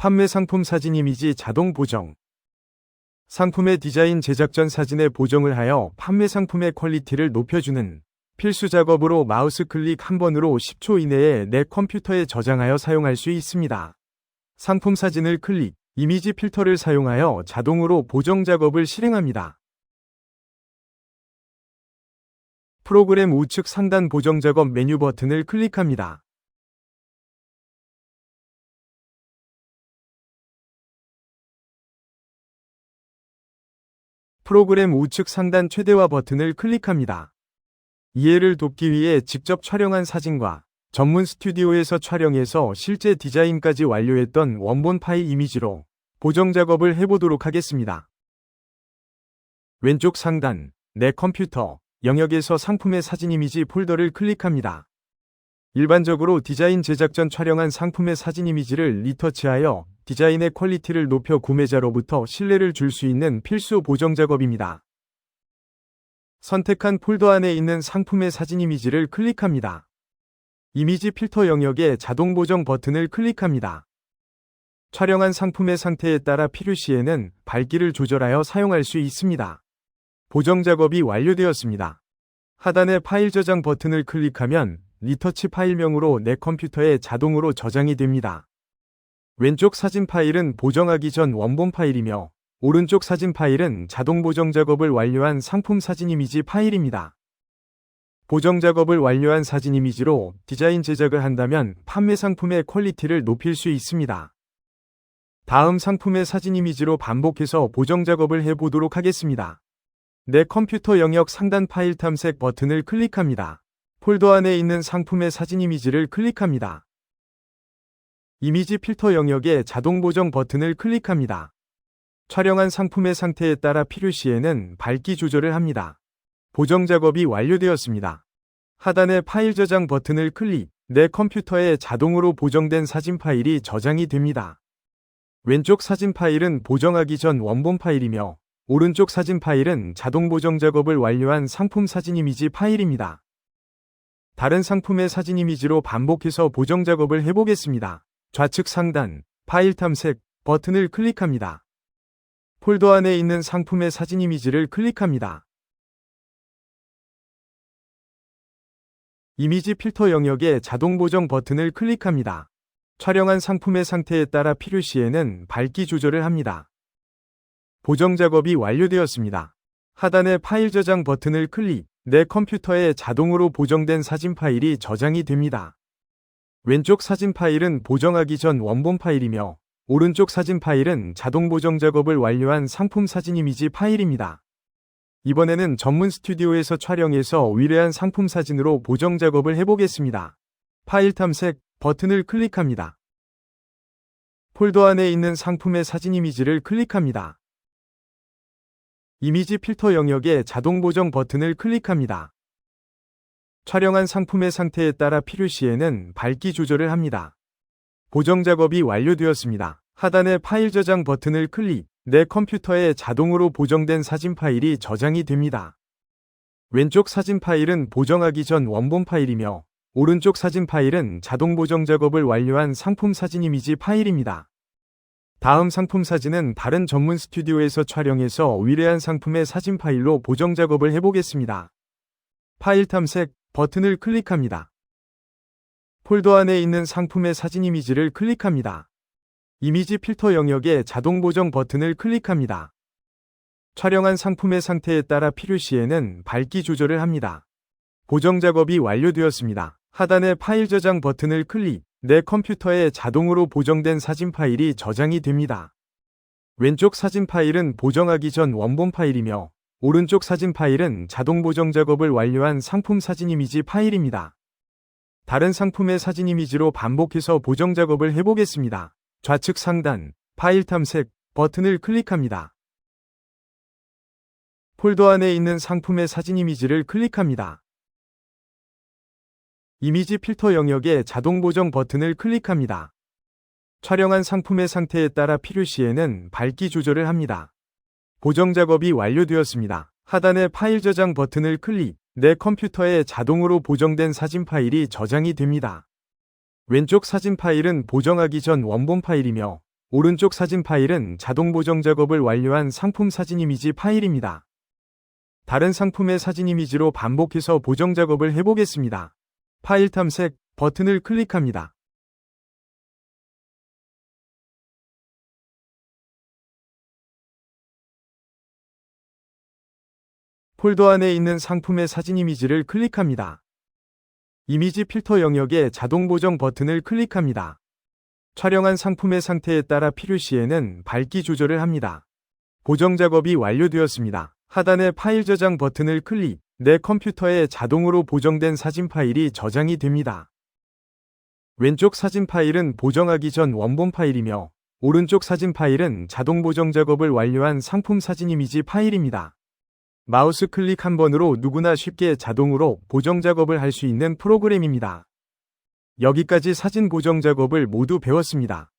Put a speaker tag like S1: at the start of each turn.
S1: 판매 상품 사진 이미지 자동 보정. 상품의 디자인 제작 전 사진에 보정을 하여 판매 상품의 퀄리티를 높여주는 필수 작업으로 마우스 클릭 한 번으로 10초 이내에 내 컴퓨터에 저장하여 사용할 수 있습니다. 상품 사진을 클릭, 이미지 필터를 사용하여 자동으로 보정 작업을 실행합니다. 프로그램 우측 상단 보정 작업 메뉴 버튼을 클릭합니다. 프로그램 우측 상단 최대화 버튼을 클릭합니다. 이해를 돕기 위해 직접 촬영한 사진과 전문 스튜디오에서 촬영해서 실제 디자인까지 완료했던 원본 파일 이미지로 보정 작업을 해보도록 하겠습니다. 왼쪽 상단, 내 컴퓨터, 영역에서 상품의 사진 이미지 폴더를 클릭합니다. 일반적으로 디자인 제작 전 촬영한 상품의 사진 이미지를 리터치하여 디자인의 퀄리티를 높여 구매자로부터 신뢰를 줄 수 있는 필수 보정 작업입니다. 선택한 폴더 안에 있는 상품의 사진 이미지를 클릭합니다. 이미지 필터 영역에 자동 보정 버튼을 클릭합니다. 촬영한 상품의 상태에 따라 필요시에는 밝기를 조절하여 사용할 수 있습니다. 보정 작업이 완료되었습니다. 하단의 파일 저장 버튼을 클릭하면 리터치 파일명으로 내 컴퓨터에 자동으로 저장이 됩니다. 왼쪽 사진 파일은 보정하기 전 원본 파일이며 오른쪽 사진 파일은 자동 보정 작업을 완료한 상품 사진 이미지 파일입니다. 보정 작업을 완료한 사진 이미지로 디자인 제작을 한다면 판매 상품의 퀄리티를 높일 수 있습니다. 다음 상품의 사진 이미지로 반복해서 보정 작업을 해보도록 하겠습니다. 내 컴퓨터 영역 상단 파일 탐색 버튼을 클릭합니다. 폴더 안에 있는 상품의 사진 이미지를 클릭합니다. 이미지 필터 영역에 자동 보정 버튼을 클릭합니다. 촬영한 상품의 상태에 따라 필요시에는 밝기 조절을 합니다. 보정 작업이 완료되었습니다. 하단의 파일 저장 버튼을 클릭, 내 컴퓨터에 자동으로 보정된 사진 파일이 저장이 됩니다. 왼쪽 사진 파일은 보정하기 전 원본 파일이며 오른쪽 사진 파일은 자동 보정 작업을 완료한 상품 사진 이미지 파일입니다. 다른 상품의 사진 이미지로 반복해서 보정 작업을 해보겠습니다. 좌측 상단 파일 탐색 버튼을 클릭합니다. 폴더 안에 있는 상품의 사진 이미지를 클릭합니다. 이미지 필터 영역에 자동 보정 버튼을 클릭합니다. 촬영한 상품의 상태에 따라 필요시에는 밝기 조절을 합니다. 보정 작업이 완료되었습니다. 하단의 파일 저장 버튼을 클릭, 내 컴퓨터에 자동으로 보정된 사진 파일이 저장이 됩니다. 왼쪽 사진 파일은 보정하기 전 원본 파일이며 오른쪽 사진 파일은 자동 보정 작업을 완료한 상품 사진 이미지 파일입니다. 이번에는 전문 스튜디오에서 촬영해서 위례한 상품 사진으로 보정 작업을 해보겠습니다. 파일 탐색 버튼을 클릭합니다. 폴더 안에 있는 상품의 사진 이미지를 클릭합니다. 이미지 필터 영역에 자동 보정 버튼을 클릭합니다. 촬영한 상품의 상태에 따라 필요시에는 밝기 조절을 합니다. 보정 작업이 완료되었습니다. 하단의 파일 저장 버튼을 클릭, 내 컴퓨터에 자동으로 보정된 사진 파일이 저장이 됩니다. 왼쪽 사진 파일은 보정하기 전 원본 파일이며 오른쪽 사진 파일은 자동 보정 작업을 완료한 상품 사진 이미지 파일입니다. 다음 상품 사진은 다른 전문 스튜디오에서 촬영해서 위례한 상품의 사진 파일로 보정 작업을 해보겠습니다. 파일 탐색 버튼을 클릭합니다. 폴더 안에 있는 상품의 사진 이미지를 클릭합니다. 이미지 필터 영역에 자동 보정 버튼을 클릭합니다. 촬영한 상품의 상태에 따라 필요시에는 밝기 조절을 합니다. 보정 작업이 완료되었습니다. 하단의 파일 저장 버튼을 클릭, 내 컴퓨터에 자동으로 보정된 사진 파일이 저장이 됩니다. 왼쪽 사진 파일은 보정하기 전 원본 파일이며 오른쪽 사진 파일은 자동 보정 작업을 완료한 상품 사진 이미지 파일입니다. 다른 상품의 사진 이미지로 반복해서 보정 작업을 해보겠습니다. 좌측 상단 파일 탐색 버튼을 클릭합니다. 폴더 안에 있는 상품의 사진 이미지를 클릭합니다. 이미지 필터 영역에 자동 보정 버튼을 클릭합니다. 촬영한 상품의 상태에 따라 필요시에는 밝기 조절을 합니다. 보정 작업이 완료되었습니다. 하단의 파일 저장 버튼을 클릭, 내 컴퓨터에 자동으로 보정된 사진 파일이 저장이 됩니다. 왼쪽 사진 파일은 보정하기 전 원본 파일이며 오른쪽 사진 파일은 자동 보정 작업을 완료한 상품 사진 이미지 파일입니다. 다른 상품의 사진 이미지로 반복해서 보정 작업을 해보겠습니다. 파일 탐색 버튼을 클릭합니다. 폴더 안에 있는 상품의 사진 이미지를 클릭합니다. 이미지 필터 영역에 자동 보정 버튼을 클릭합니다. 촬영한 상품의 상태에 따라 필요시에는 밝기 조절을 합니다. 보정 작업이 완료되었습니다. 하단의 파일 저장 버튼을 클릭. 내 컴퓨터에 자동으로 보정된 사진 파일이 저장이 됩니다. 왼쪽 사진 파일은 보정하기 전 원본 파일이며 오른쪽 사진 파일은 자동 보정 작업을 완료한 상품 사진 이미지 파일입니다. 마우스 클릭 한 번으로 누구나 쉽게 자동으로 보정 작업을 할 수 있는 프로그램입니다. 여기까지 사진 보정 작업을 모두 배웠습니다.